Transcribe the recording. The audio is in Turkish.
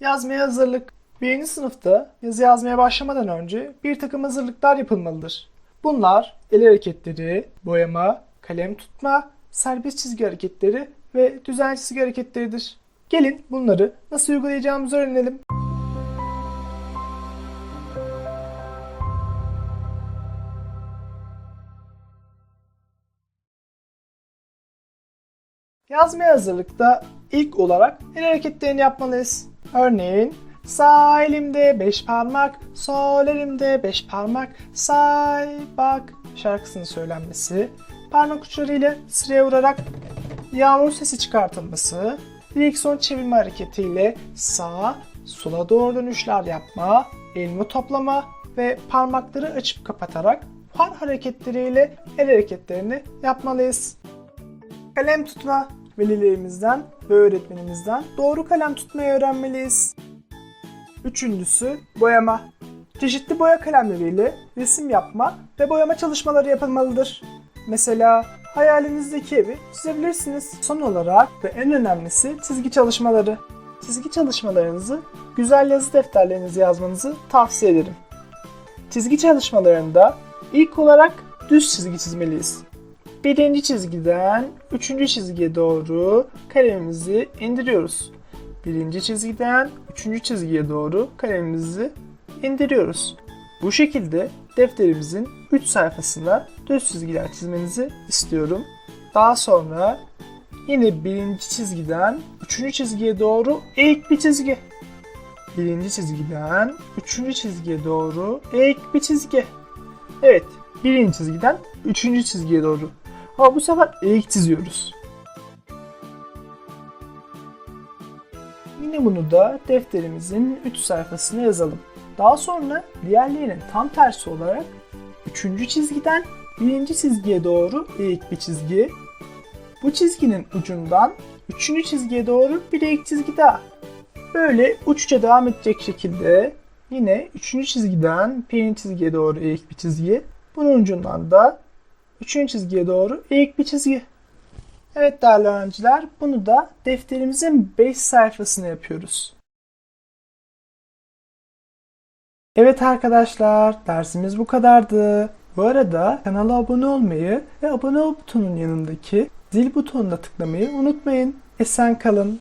Yazmaya hazırlık. Birinci sınıfta yazı yazmaya başlamadan önce bir takım hazırlıklar yapılmalıdır. Bunlar el hareketleri, boyama, kalem tutma, serbest çizgi hareketleri ve düzen çizgi hareketleridir. Gelin bunları nasıl uygulayacağımızı öğrenelim. Yazmaya hazırlıkta ilk olarak el hareketlerini yapmalıyız. Örneğin sağ elimde beş parmak, sol elimde beş parmak, say bak şarkısının söylenmesi, parmak uçlarıyla sıraya vurarak yağmur sesi çıkartılması, direksiyon çevirme hareketiyle sağa, sola doğru dönüşler yapma, elimi toplama ve parmakları açıp kapatarak far hareketleriyle el hareketlerini yapmalıyız. Kalem tutma. Velilerimizden ve öğretmenimizden doğru kalem tutmayı öğrenmeliyiz. Üçüncüsü boyama. Çeşitli boya kalemleriyle resim yapma ve boyama çalışmaları yapılmalıdır. Mesela hayalinizdeki evi çizebilirsiniz. Son olarak ve en önemlisi çizgi çalışmaları. Çizgi çalışmalarınızı güzel yazı defterlerinize yazmanızı tavsiye ederim. Çizgi çalışmalarında ilk olarak düz çizgi çizmeliyiz. Birinci çizgiden üçüncü çizgiye doğru kalemimizi indiriyoruz. Birinci çizgiden üçüncü çizgiye doğru kalemimizi indiriyoruz. Bu şekilde defterimizin 3 sayfasına düz çizgiler çizmenizi istiyorum. Daha sonra yine birinci çizgiden üçüncü çizgiye doğru eğik bir çizgi. Birinci çizgiden üçüncü çizgiye doğru eğik bir çizgi. Evet, birinci çizgiden üçüncü çizgiye doğru. Ama bu sefer eğik çiziyoruz. Yine bunu da defterimizin 3 sayfasına yazalım. Daha sonra diğerlerinin tam tersi olarak 3. çizgiden 1. çizgiye doğru eğik bir çizgi. Bu çizginin ucundan 3. çizgiye doğru bir eğik çizgi daha. Böyle uçça devam edecek şekilde yine 3. çizgiden 1. çizgiye doğru eğik bir çizgi. Bunun ucundan da 3. çizgiye doğru eğik bir çizgi. Evet değerli öğrenciler bunu da defterimizin 5 sayfasını yapıyoruz. Evet arkadaşlar dersimiz bu kadardı. Bu arada kanala abone olmayı ve abone ol butonunun yanındaki zil butonuna tıklamayı unutmayın. Esen kalın.